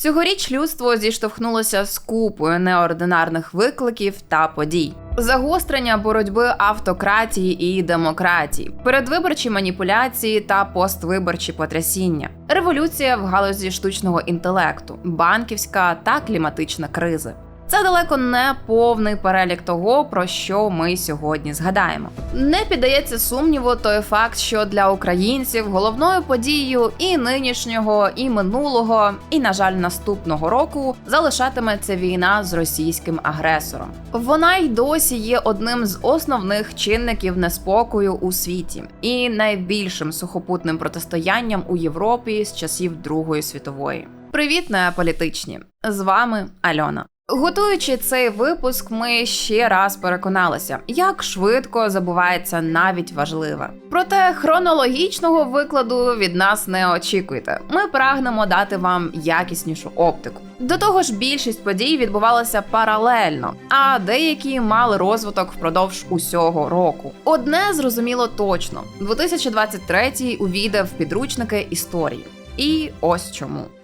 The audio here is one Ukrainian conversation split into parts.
Цьогоріч людство зіштовхнулося з купою неординарних викликів та подій. Загострення боротьби автократії і демократії, передвиборчі маніпуляції та поствиборчі потрясіння, революція в галузі штучного інтелекту, банківська та кліматична кризи. Це далеко не повний перелік того, про що ми сьогодні згадаємо. Не піддається сумніву той факт, що для українців головною подією і нинішнього, і минулого, і, на жаль, наступного року залишатиметься війна з російським агресором. Вона й досі є одним з основних чинників неспокою у світі і найбільшим сухопутним протистоянням у Європі з часів Другої світової. Привіт, неаполітичні! З вами Альона. Готуючи цей випуск, ми ще раз переконалися, як швидко забувається навіть важливе. Проте хронологічного викладу від нас не очікуйте. Ми прагнемо дати вам якіснішу оптику. До того ж, більшість подій відбувалася паралельно, а деякі мали розвиток впродовж усього року. Одне зрозуміло точно: 2023 увійде в підручники історії. І ось чому.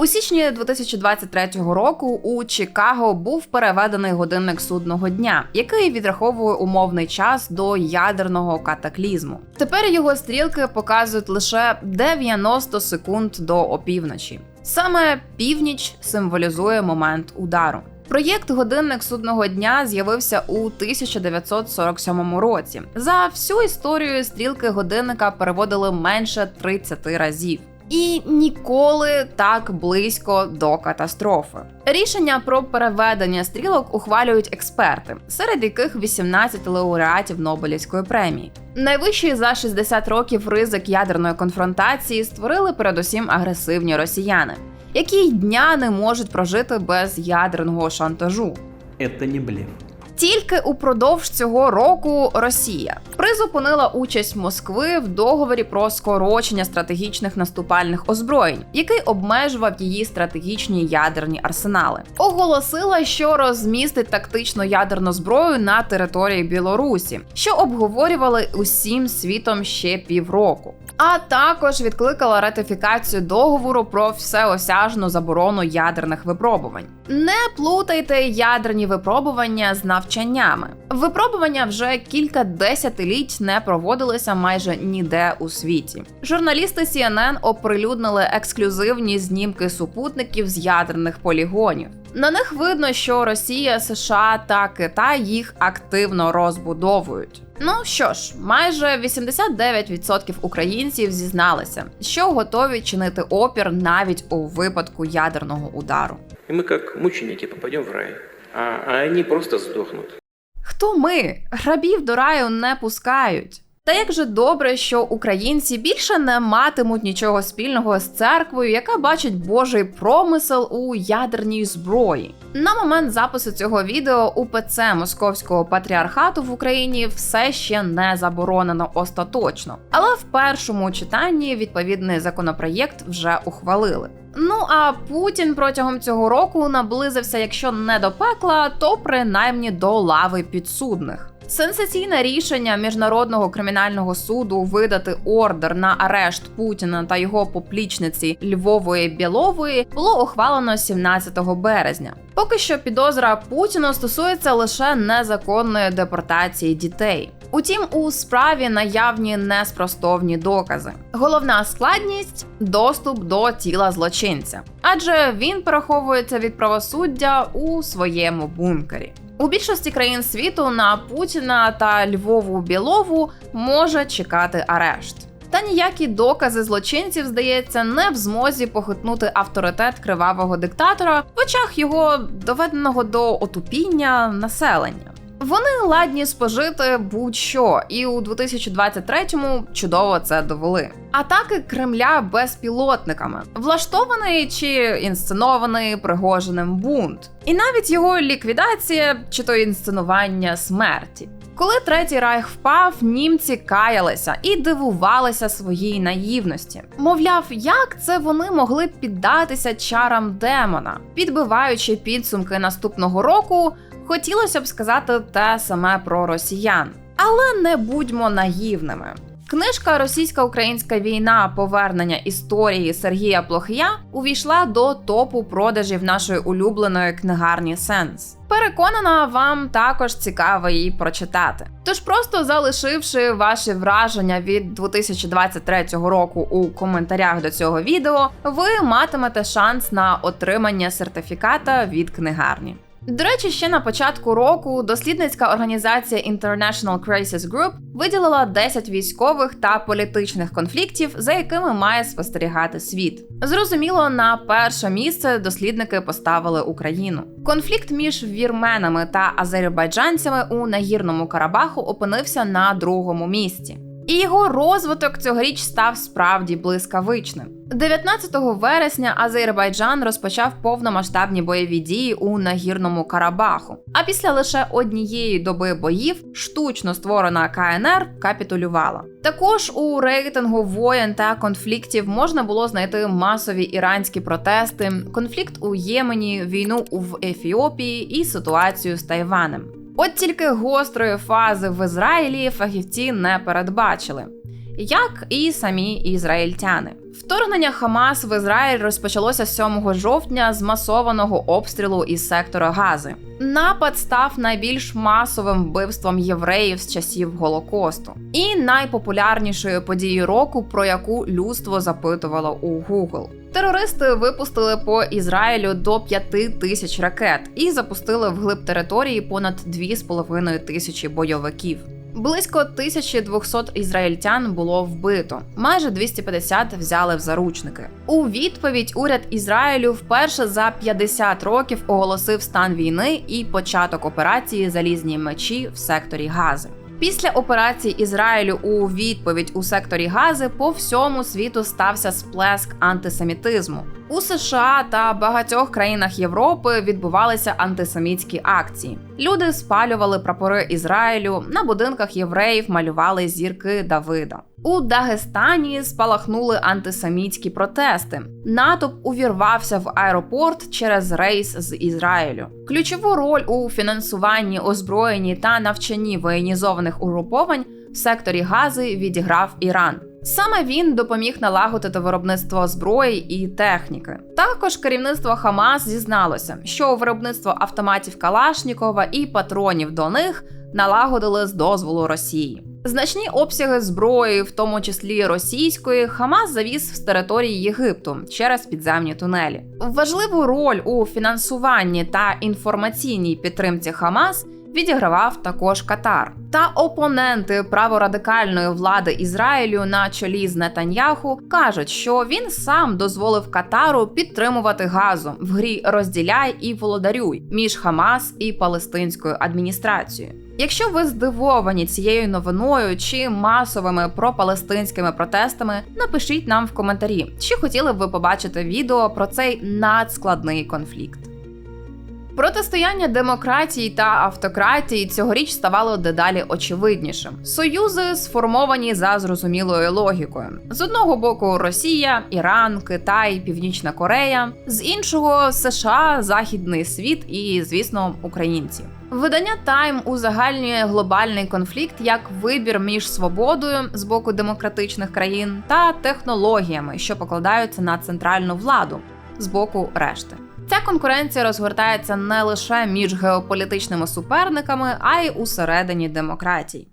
У січні 2023 року у Чикаго був переведений годинник судного дня, який відраховує умовний час до ядерного катаклізму. Тепер його стрілки показують лише 90 секунд до опівночі. Саме північ символізує момент удару. Проєкт годинник судного дня з'явився у 1947 році. За всю історію стрілки годинника переводили менше 30 разів і ніколи так близько до катастрофи. Рішення про переведення стрілок ухвалюють експерти, серед яких 18 лауреатів Нобелівської премії. Найвищий за 60 років ризик ядерної конфронтації створили передусім агресивні росіяни, які дня не можуть прожити без ядерного шантажу. Это не блеф. Тільки упродовж цього року Росія призупинила участь Москви в договорі про скорочення стратегічних наступальних озброєнь, який обмежував її стратегічні ядерні арсенали. Оголосила, що розмістить тактичну ядерну зброю на території Білорусі, що обговорювали усім світом ще півроку. А також відкликала ратифікацію договору про всеосяжну заборону ядерних випробувань. Не плутайте ядерні випробування з навчаннями. Випробування вже кілька десятиліть не проводилися майже ніде у світі. Журналісти CNN оприлюднили ексклюзивні знімки супутників з ядерних полігонів. На них видно, що Росія, США та Китай їх активно розбудовують. Ну що ж, майже 89% українців зізналися, що готові чинити опір навіть у випадку ядерного удару. И мы как мученики попадем в рай, а, а они просто сдохнут. Хто ми? Грабів до раю не пускають. Та як же добре, що українці більше не матимуть нічого спільного з церквою, яка бачить Божий промисел у ядерній зброї. На момент запису цього відео УПЦ Московського патріархату в Україні все ще не заборонено остаточно, але в першому читанні відповідний законопроєкт вже ухвалили. Ну а Путін протягом цього року наблизився, якщо не до пекла, то принаймні до лави підсудних. Сенсаційне рішення міжнародного кримінального суду видати ордер на арешт Путіна та його поплічниці Львової Білової було ухвалено 17 березня. Поки що підозра Путіну стосується лише незаконної депортації дітей. Утім, у справі наявні неспростовні докази. Головна складність доступ до тіла злочинця, адже він переховується від правосуддя у своєму бункері. У більшості країн світу на Путіна та Львову Білову може чекати арешт. Та ніякі докази злочинців, здається, не в змозі похитнути авторитет кривавого диктатора в очах його доведеного до отупіння населення. Вони ладні спожити будь-що, і у 2023-му чудово це довели. Атаки Кремля безпілотниками, влаштований чи інсценований Пригожиним бунт, і навіть його ліквідація чи то інсценування смерті. Коли третій райх впав, німці каялися і дивувалися своїй наївності. Мовляв, як це вони могли піддатися чарам демона, підбиваючи підсумки наступного року, хотілося б сказати те саме про росіян. Але не будьмо наївними. Книжка Російсько-українська війна повернення історії Сергія Плохія увійшла до топу продажів нашої улюбленої книгарні Сенс. Переконана, вам також цікаво її прочитати. Тож, просто залишивши ваші враження від 2023 року у коментарях до цього відео, ви матимете шанс на отримання сертифіката від книгарні. До речі, ще на початку року дослідницька організація International Crisis Group виділила 10 військових та політичних конфліктів, за якими має спостерігати світ. Зрозуміло, на перше місце дослідники поставили Україну. Конфлікт між вірменами та азербайджанцями у нагірному Карабаху опинився на другому місці. І його розвиток цьогоріч став справді блискавичним. 19 вересня Азербайджан розпочав повномасштабні бойові дії у нагірному Карабаху. А після лише однієї доби боїв штучно створена КНР капітулювала. Також у рейтингу воєн та конфліктів можна було знайти масові іранські протести, конфлікт у Ємені, війну в Ефіопії і ситуацію з Тайванем. От тільки гострої фази в Ізраїлі фахівці не передбачили, як і самі ізраїльтяни. Вторгнення Хамас в Ізраїль розпочалося 7 жовтня з масованого обстрілу із сектора Гази. Напад став найбільш масовим вбивством євреїв з часів Голокосту і найпопулярнішою подією року, про яку людство запитувало у Google. Терористи випустили по Ізраїлю до 5 тисяч ракет і запустили вглиб території понад 2,5 тисячі бойовиків. Близько 1200 ізраїльтян було вбито, майже 250 взяли в заручники. У відповідь уряд Ізраїлю вперше за 50 років оголосив стан війни і початок операції Залізні мечі в секторі Гази. Після операції Ізраїлю у відповідь у секторі Гази по всьому світу стався сплеск антисемітизму. У США та багатьох країнах Європи відбувалися антисемітські акції. Люди спалювали прапори Ізраїлю, на будинках євреїв малювали зірки Давида. У Дагестані спалахнули антисемітські протести. Натовп увірвався в аеропорт через рейс з Ізраїлю. Ключову роль у фінансуванні, озброєнні та навчанні воєнізованих угруповань в секторі Гази відіграв Іран. Саме він допоміг налагодити виробництво зброї і техніки. Також керівництво Хамас зізналося, що виробництво автоматів Калашнікова і патронів до них налагодили з дозволу Росії. Значні обсяги зброї, в тому числі російської, Хамас завіз з території Єгипту через підземні тунелі. Важливу роль у фінансуванні та інформаційній підтримці Хамас відігравав також Катар. Та опоненти праворадикальної влади Ізраїлю на чолі з Нетаньяху кажуть, що він сам дозволив Катару підтримувати газу в грі розділяй і володарюй між Хамас і палестинською адміністрацією. Якщо ви здивовані цією новиною чи масовими пропалестинськими протестами, напишіть нам в коментарі, чи хотіли б ви побачити відео про цей надскладний конфлікт. Протистояння демократії та автократії цьогоріч ставало дедалі очевиднішим. Союзи сформовані за зрозумілою логікою: з одного боку Росія, Іран, Китай, Північна Корея, з іншого США, Західний світ і, звісно, українці. Видання Time узагальнює глобальний конфлікт як вибір між свободою з боку демократичних країн та технологіями, що покладаються на центральну владу з боку решти. Ця конкуренція розгортається не лише між геополітичними суперниками, а й усередині демократій.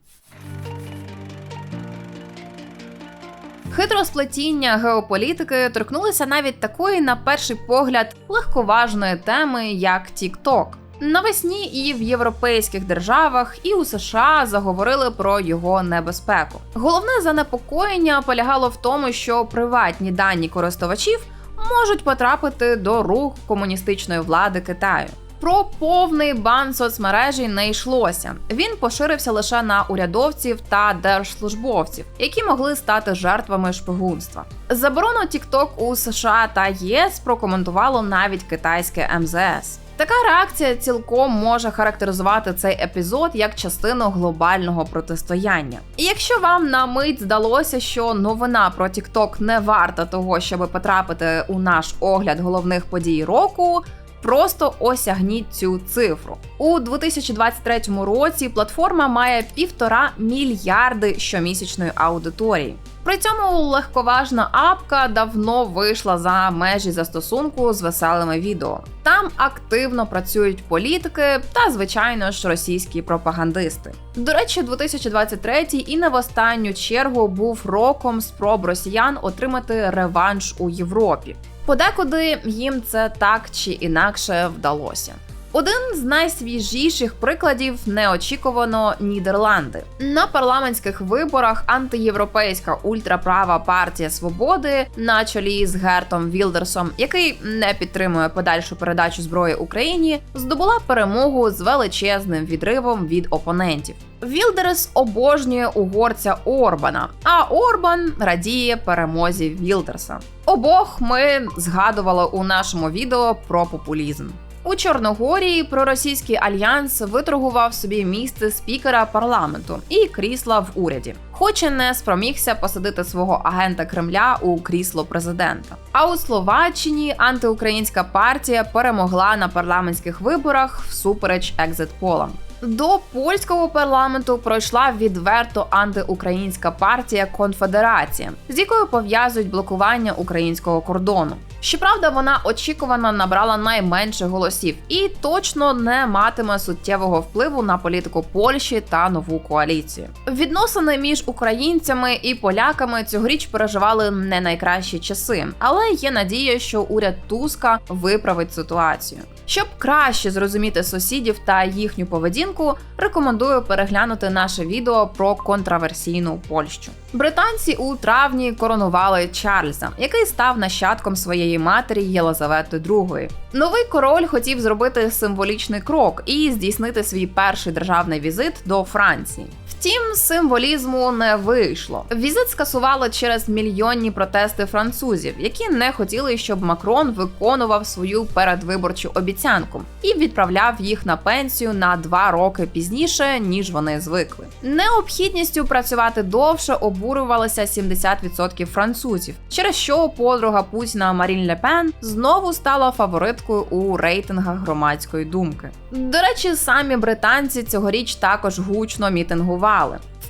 Хитросплетіння геополітики торкнулися навіть такої, на перший погляд, легковажної теми, як TikTok. Навесні і в європейських державах, і у США заговорили про його небезпеку. Головне занепокоєння полягало в тому, що приватні дані користувачів можуть потрапити до рук комуністичної влади Китаю. Про повний бан соцмережі не йшлося. Він поширився лише на урядовців та держслужбовців, які могли стати жертвами шпигунства. Заборону TikTok у США та ЄС прокоментувало навіть китайське МЗС. Така реакція цілком може характеризувати цей епізод як частину глобального протистояння. І якщо вам на мить здалося, що новина про TikTok не варта того, щоб потрапити у наш огляд головних подій року. просто осягніть цю цифру. У 2023 році платформа має півтора мільярди щомісячної аудиторії. При цьому легковажна апка давно вийшла за межі застосунку з веселими відео. Там активно працюють політики та, звичайно ж, російські пропагандисти. До речі, 2023 і не в останню чергу був роком спроб росіян отримати реванш у Європі. Подекуди їм це так чи інакше вдалося. Один з найсвіжіших прикладів неочікувано Нідерланди. На парламентських виборах антиєвропейська ультраправа партія свободи на чолі з Гертом Вілдерсом, який не підтримує подальшу передачу зброї Україні, здобула перемогу з величезним відривом від опонентів. Вілдерс обожнює угорця Орбана, а Орбан радіє перемозі Вілдерса. Обох ми згадували у нашому відео про популізм. У Чорногорії проросійський альянс виторгував собі місце спікера парламенту і крісла в уряді, хоч і не спромігся посадити свого агента Кремля у крісло президента. А у Словаччині антиукраїнська партія перемогла на парламентських виборах всупереч екзит-полам. До польського парламенту пройшла відверто антиукраїнська партія Конфедерація, з якою пов'язують блокування українського кордону. Щоправда, вона очікувано набрала найменше голосів і точно не матиме суттєвого впливу на політику Польщі та нову коаліцію. Відносини між українцями і поляками цьогоріч переживали не найкращі часи, але є надія, що уряд Туска виправить ситуацію. Щоб краще зрозуміти сусідів та їхню поведінку, рекомендую переглянути наше відео про контраверсійну Польщу. Британці у травні коронували Чарльза, який став нащадком своєї матері Єлизавети II. Новий король хотів зробити символічний крок і здійснити свій перший державний візит до Франції. Втім, символізму не вийшло. Візит скасували через мільйонні протести французів, які не хотіли, щоб Макрон виконував свою передвиборчу обіцянку і відправляв їх на пенсію на два роки пізніше, ніж вони звикли. Необхідністю працювати довше обурювалося 70% французів, через що подруга Путіна Марін Ле Пен знову стала фавориткою у рейтингах громадської думки. До речі, самі британці цьогоріч також гучно мітингували.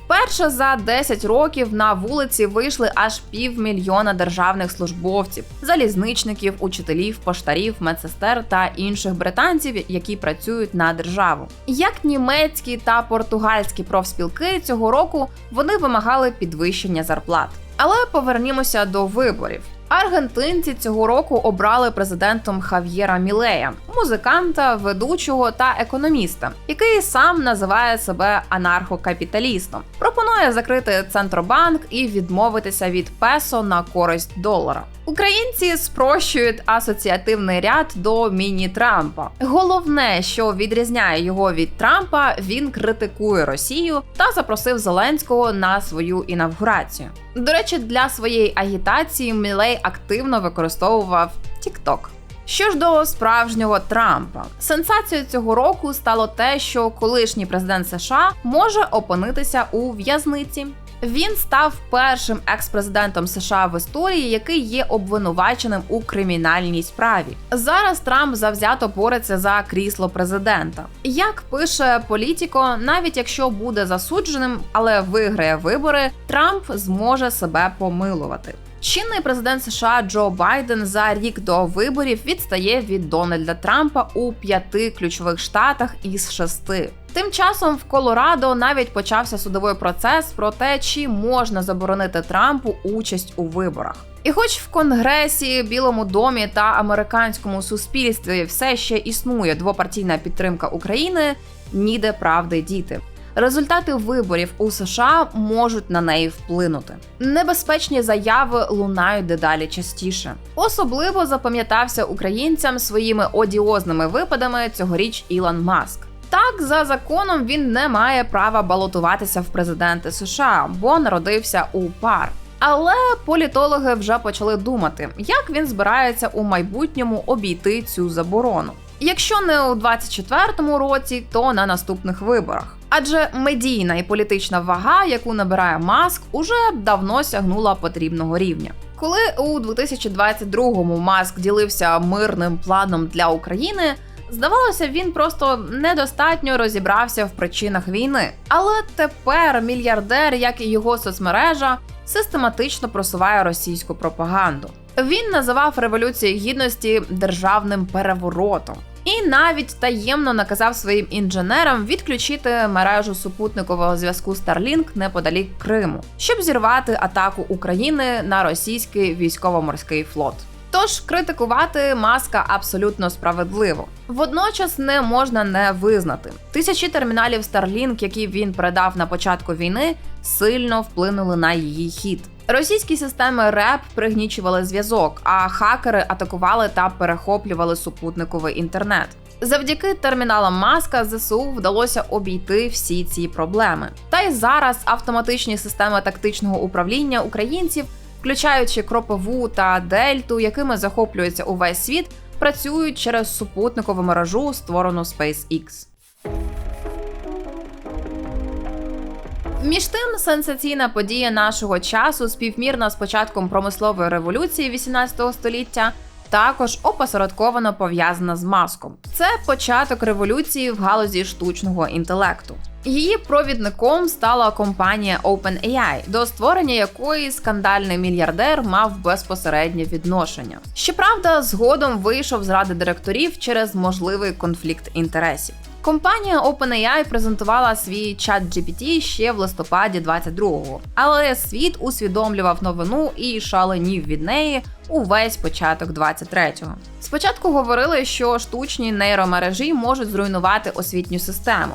Вперше за 10 років на вулиці вийшли аж півмільйона державних службовців, залізничників, учителів, поштарів, медсестер та інших британців, які працюють на державу. Як німецькі та португальські профспілки цього року вони вимагали підвищення зарплат. Але повернімося до виборів. Аргентинці цього року обрали президентом Хав'єра Мілея, музиканта, ведучого та економіста, який сам називає себе анархокапіталістом. Пропонує закрити центробанк і відмовитися від песо на користь долара. Українці спрощують асоціативний ряд до міні-Трампа. Головне, що відрізняє його від Трампа, він критикує Росію та запросив Зеленського на свою інавгурацію. До речі, для своєї агітації Мілей активно використовував TikTok. Що ж до справжнього Трампа, сенсацією цього року стало те, що колишній президент США може опинитися у в'язниці. Він став першим екс-президентом США в історії, який є обвинуваченим у кримінальній справі. Зараз Трамп завзято бореться за крісло президента. Як пише Політіко, навіть якщо буде засудженим, але виграє вибори, Трамп зможе себе помилувати. Чинний президент США Джо Байден за рік до виборів відстає від Дональда Трампа у п'яти ключових штатах із шести. Тим часом в Колорадо навіть почався судовий процес про те, чи можна заборонити Трампу участь у виборах. І хоч в Конгресі, Білому домі та американському суспільстві все ще існує двопартійна підтримка України, ніде правди діти. Результати виборів у США можуть на неї вплинути. Небезпечні заяви лунають дедалі частіше. Особливо запам'ятався українцям своїми одіозними випадами цьогоріч Ілон Маск. Так, за законом він не має права балотуватися в президенти США, бо народився у пар. Але політологи вже почали думати, як він збирається у майбутньому обійти цю заборону. Якщо не у 24-му році, то на наступних виборах. Адже медійна і політична вага, яку набирає маск, уже давно сягнула потрібного рівня. Коли у 2022-му маск ділився мирним планом для України, здавалося, він просто недостатньо розібрався в причинах війни. Але тепер мільярдер, як і його соцмережа, систематично просуває російську пропаганду. Він називав революцію гідності державним переворотом. І навіть таємно наказав своїм інженерам відключити мережу супутникового зв'язку Starlink неподалік Криму, щоб зірвати атаку України на російський військово-морський флот. Тож критикувати маска абсолютно справедливо. Водночас не можна не визнати. Тисячі терміналів Starlink, які він передав на початку війни, сильно вплинули на її хід. Російські системи РЕП пригнічували зв'язок, а хакери атакували та перехоплювали супутниковий інтернет. Завдяки терміналам Маска ЗСУ вдалося обійти всі ці проблеми. Та й зараз автоматичні системи тактичного управління українців, включаючи кропову та дельту, якими захоплюється увесь світ, працюють через супутникову мережу, створену SpaceX. Між тим, сенсаційна подія нашого часу, співмірна з початком промислової революції 18 століття, також опосередковано пов'язана з маском. Це початок революції в галузі штучного інтелекту. Її провідником стала компанія OpenAI, до створення якої скандальний мільярдер мав безпосереднє відношення. Щоправда, згодом вийшов з ради директорів через можливий конфлікт інтересів. Компанія OpenAI презентувала свій чат GPT ще в листопаді 22-го, але світ усвідомлював новину і шаленів від неї увесь початок 23-го. Спочатку говорили, що штучні нейромережі можуть зруйнувати освітню систему,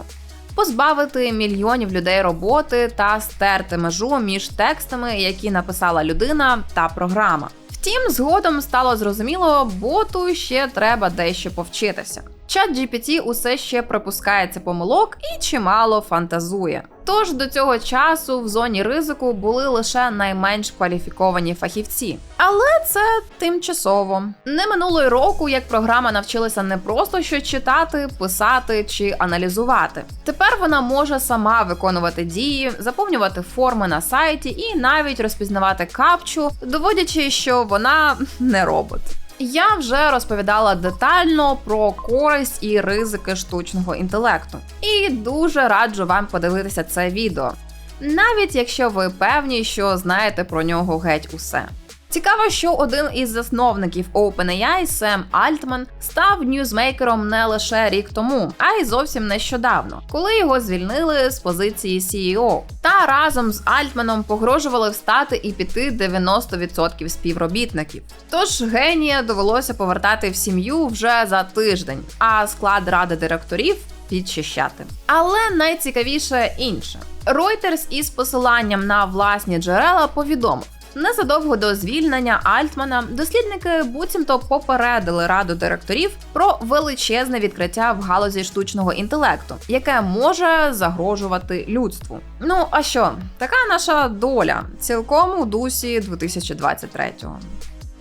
позбавити мільйонів людей роботи та стерти межу між текстами, які написала людина та програма. Втім, згодом стало зрозуміло, боту ще треба дещо повчитися. Чат GPT усе ще припускається помилок і чимало фантазує. Тож до цього часу в зоні ризику були лише найменш кваліфіковані фахівці. Але це тимчасово. Не минуло й року, як програма навчилася не просто щось читати, писати чи аналізувати. Тепер вона може сама виконувати дії, заповнювати форми на сайті і навіть розпізнавати капчу, доводячи, що вона не робот. Я вже розповідала детально про користь і ризики штучного інтелекту, і дуже раджу вам подивитися це відео, навіть якщо ви певні, що знаєте про нього геть усе. Цікаво, що один із засновників OpenAI, Сем Альтман, став ньюзмейкером не лише рік тому, а й зовсім нещодавно, коли його звільнили з позиції CEO. Та разом з Альтманом погрожували встати і піти 90% співробітників. Тож генія довелося повертати в сім'ю вже за тиждень, а склад ради директорів підчищати. Але найцікавіше інше. Reuters із посиланням на власні джерела повідомив. Незадовго до звільнення Альтмана дослідники буцімто попередили раду директорів про величезне відкриття в галузі штучного інтелекту, яке може загрожувати людству. Ну а що, така наша доля цілком у дусі 2023-го.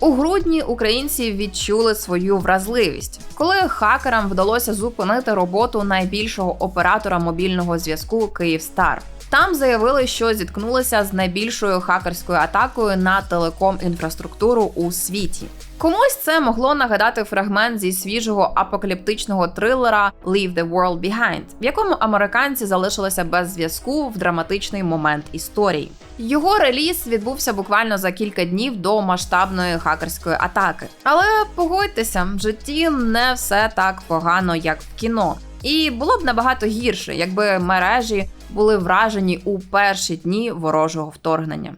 У грудні українці відчули свою вразливість, коли хакерам вдалося зупинити роботу найбільшого оператора мобільного зв'язку Київстар. Там заявили, що зіткнулися з найбільшою хакерською атакою на телеком-інфраструктуру у світі. Комусь це могло нагадати фрагмент зі свіжого апокаліптичного трилера «Leave the World Behind», в якому американці залишилися без зв'язку в драматичний момент історії. Його реліз відбувся буквально за кілька днів до масштабної хакерської атаки. Але погодьтеся, в житті не все так погано, як в кіно. І було б набагато гірше, якби мережі були вражені у перші дні ворожого вторгнення.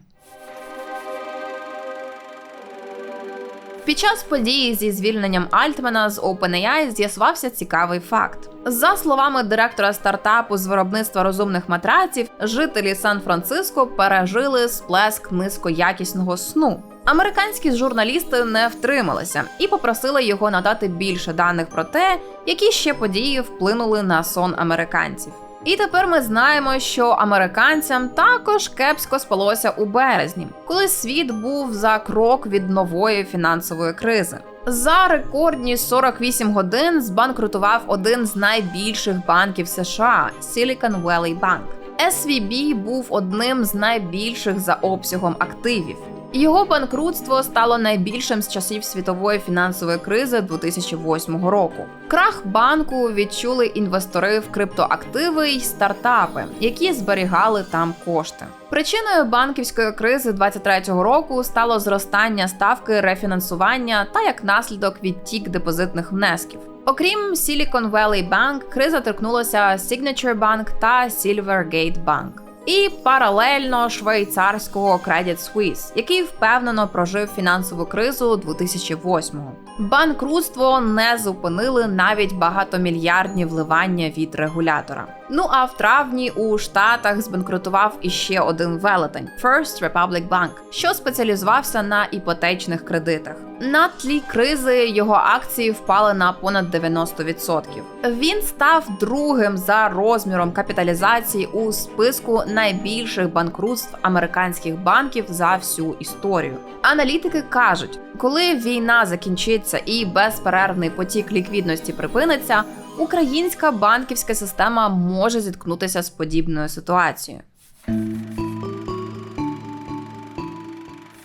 Під час події зі звільненням Альтмана з OpenAI з'ясувався цікавий факт. За словами директора стартапу з виробництва розумних матраців, жителі Сан-Франциско пережили сплеск низькоякісного сну. Американські журналісти не втрималися і попросили його надати більше даних про те, які ще події вплинули на сон американців. І тепер ми знаємо, що американцям також кепсько спалося у березні, коли світ був за крок від нової фінансової кризи. За рекордні 48 годин збанкрутував один з найбільших банків США Silicon Valley Bank. SVB був одним з найбільших за обсягом активів. Його банкрутство стало найбільшим з часів світової фінансової кризи 2008 року. Крах банку відчули інвестори в криптоактиви й стартапи, які зберігали там кошти. Причиною банківської кризи 23-го року стало зростання ставки рефінансування та як наслідок відтік депозитних внесків. Окрім Silicon Valley Bank, криза торкнулася Signature Bank та Silvergate Bank. І паралельно швейцарського Credit Suisse, який впевнено прожив фінансову кризу 2008-го. Банкрутство не зупинили навіть багатомільярдні вливання від регулятора. Ну а в травні у Штатах збанкрутував іще один велетень First Republic Bank, що спеціалізувався на іпотечних кредитах. На тлі кризи його акції впали на понад 90%. Він став другим за розміром капіталізації у списку найбільших банкрутств американських банків за всю історію. Аналітики кажуть, коли війна закінчиться і безперервний потік ліквідності припиниться, українська банківська система може зіткнутися з подібною ситуацією.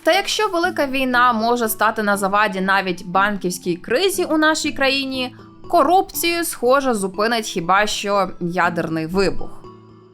Та якщо велика війна може стати на заваді навіть банківській кризі у нашій країні, корупцію, схоже, зупинить хіба що ядерний вибух.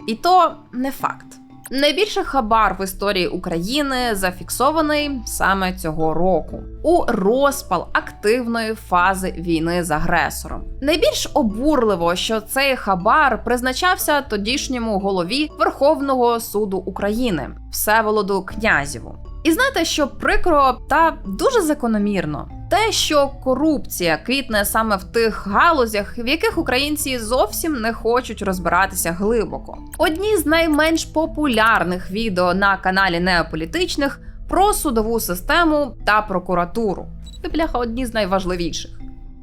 І то не факт. Найбільший хабар в історії України зафіксований саме цього року у розпал активної фази війни з агресором. Найбільш обурливо, що цей хабар призначався тодішньому голові Верховного суду України Всеволоду Князєву. І знаєте, що прикро та дуже закономірно, те, що корупція квітне саме в тих галузях, в яких українці зовсім не хочуть розбиратися глибоко. Одні з найменш популярних відео на каналі Неополітичних про судову систему та прокуратуру. Це, бляха, одні з найважливіших.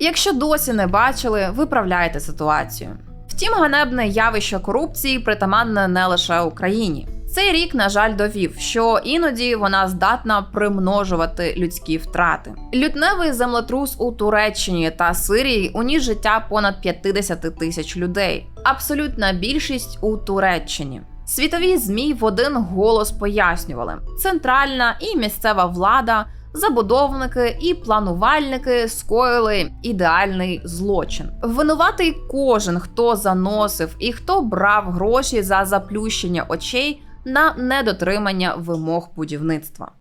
Якщо досі не бачили, виправляйте ситуацію. Втім, ганебне явище корупції притаманне не лише Україні. Цей рік, на жаль, довів, що іноді вона здатна примножувати людські втрати. Лютневий землетрус у Туреччині та Сирії уніс життя понад 50 тисяч людей. Абсолютна більшість у Туреччині. Світові змі в один голос пояснювали: центральна і місцева влада, забудовники і планувальники скоїли ідеальний злочин. Винуватий кожен, хто заносив і хто брав гроші за заплющення очей на недотримання вимог будівництва.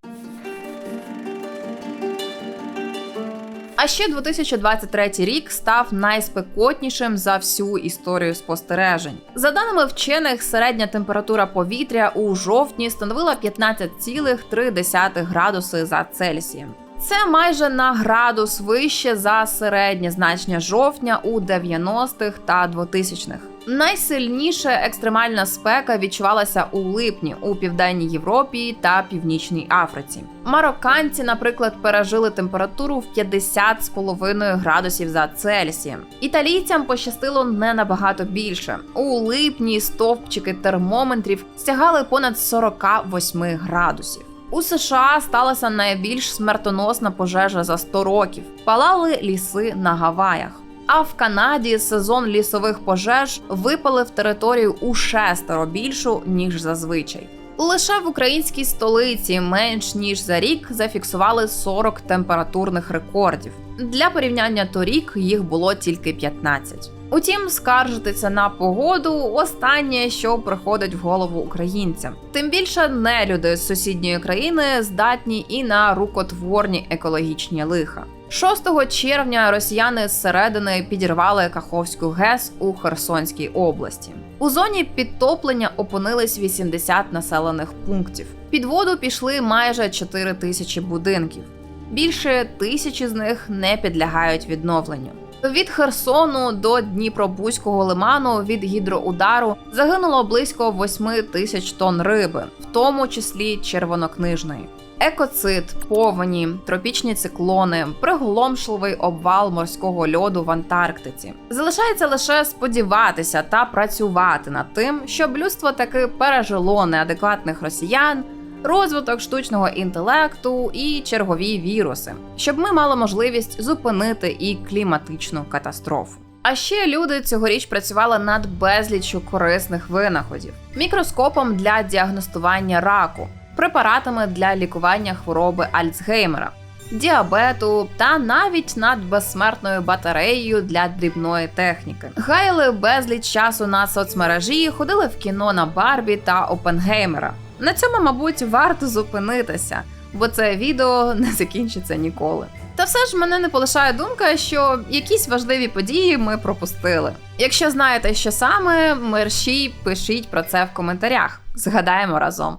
А ще 2023 рік став найспекотнішим за всю історію спостережень. За даними вчених, середня температура повітря у жовтні становила 15,3 градуси за Цельсієм. Це майже на градус вище за середнє значення жовтня у 90-х та 2000-х. Найсильніша екстремальна спека відчувалася у липні у південній Європі та Північній Африці. Марокканці, наприклад, пережили температуру в 50,5 градусів за Цельсієм. Італійцям пощастило не набагато більше. У липні стовпчики термометрів сягали понад 48 градусів. У США сталася найбільш смертоносна пожежа за 100 років. Палали ліси на Гаваях. А в Канаді сезон лісових пожеж випалив територію у шестеро більшу ніж зазвичай. Лише в українській столиці менш ніж за рік зафіксували 40 температурних рекордів. Для порівняння торік їх було тільки 15. Утім, скаржитися на погоду останнє, що приходить в голову українцям. Тим більше нелюди з сусідньої країни здатні і на рукотворні екологічні лиха. 6 червня росіяни зсередини підірвали Каховську ГЕС у Херсонській області. У зоні підтоплення опинились 80 населених пунктів. Під воду пішли майже 4 тисячі будинків. Більше тисячі з них не підлягають відновленню. Від Херсону до Дніпробузького лиману від гідроудару загинуло близько 8 тисяч тонн риби, в тому числі червонокнижної. Екоцид, повені, тропічні циклони, приголомшливий обвал морського льоду в Антарктиці. Залишається лише сподіватися та працювати над тим, щоб людство таки пережило неадекватних росіян, розвиток штучного інтелекту і чергові віруси, щоб ми мали можливість зупинити і кліматичну катастрофу. А ще люди цьогоріч працювали над безліччю корисних винаходів, мікроскопом для діагностування раку, препаратами для лікування хвороби Альцгеймера, діабету та навіть над безсмертною батареєю для дрібної техніки. Гаяли безліч часу на соцмережі, ходили в кіно на Барбі та Опенгеймера. На цьому, мабуть, варто зупинитися, бо це відео не закінчиться ніколи. Та все ж мене не полишає думка, що якісь важливі події ми пропустили. Якщо знаєте, що саме, мерщій пишіть про це в коментарях. Згадаємо разом.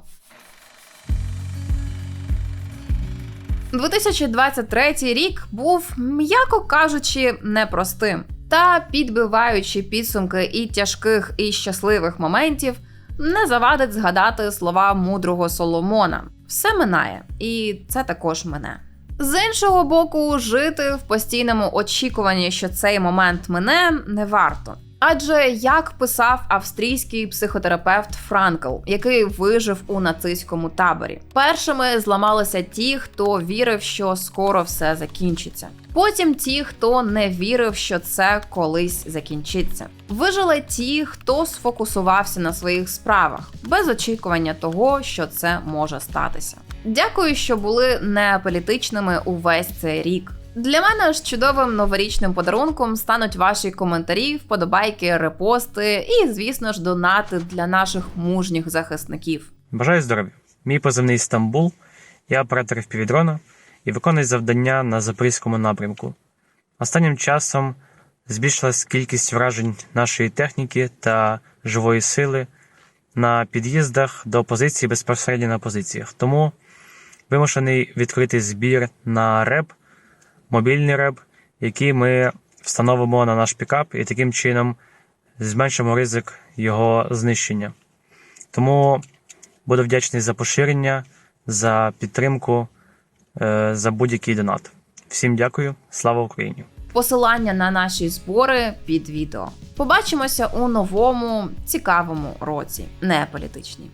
2023 рік був, м'яко кажучи, непростим. Та підбиваючи підсумки і тяжких, і щасливих моментів, не завадить згадати слова мудрого Соломона: все минає, і це також мене. З іншого боку, жити в постійному очікуванні, що цей момент мине, не варто. Адже як писав австрійський психотерапевт Франкл, який вижив у нацистському таборі, першими зламалися ті, хто вірив, що скоро все закінчиться. Потім ті, хто не вірив, що це колись закінчиться. Вижили ті, хто сфокусувався на своїх справах, без очікування того, що це може статися. Дякую, що були неаполітичними увесь цей рік. Для мене ж чудовим новорічним подарунком стануть ваші коментарі, вподобайки, репости і, звісно ж, донати для наших мужніх захисників. Бажаю здоров'я. Мій позивний Стамбул. Я оператор впівдрона і виконую завдання на запорізькому напрямку. Останнім часом збільшилась кількість вражень нашої техніки та живої сили на під'їздах до позиції безпосередньо на позиціях. Тому вимушений відкрити збір на реп, мобільний реп, який ми встановимо на наш пікап і таким чином зменшимо ризик його знищення. Тому буду вдячний за поширення, за підтримку, е, за будь-який донат. Всім дякую, слава Україні! Посилання на наші збори під відео. Побачимося у новому цікавому році, не політичній.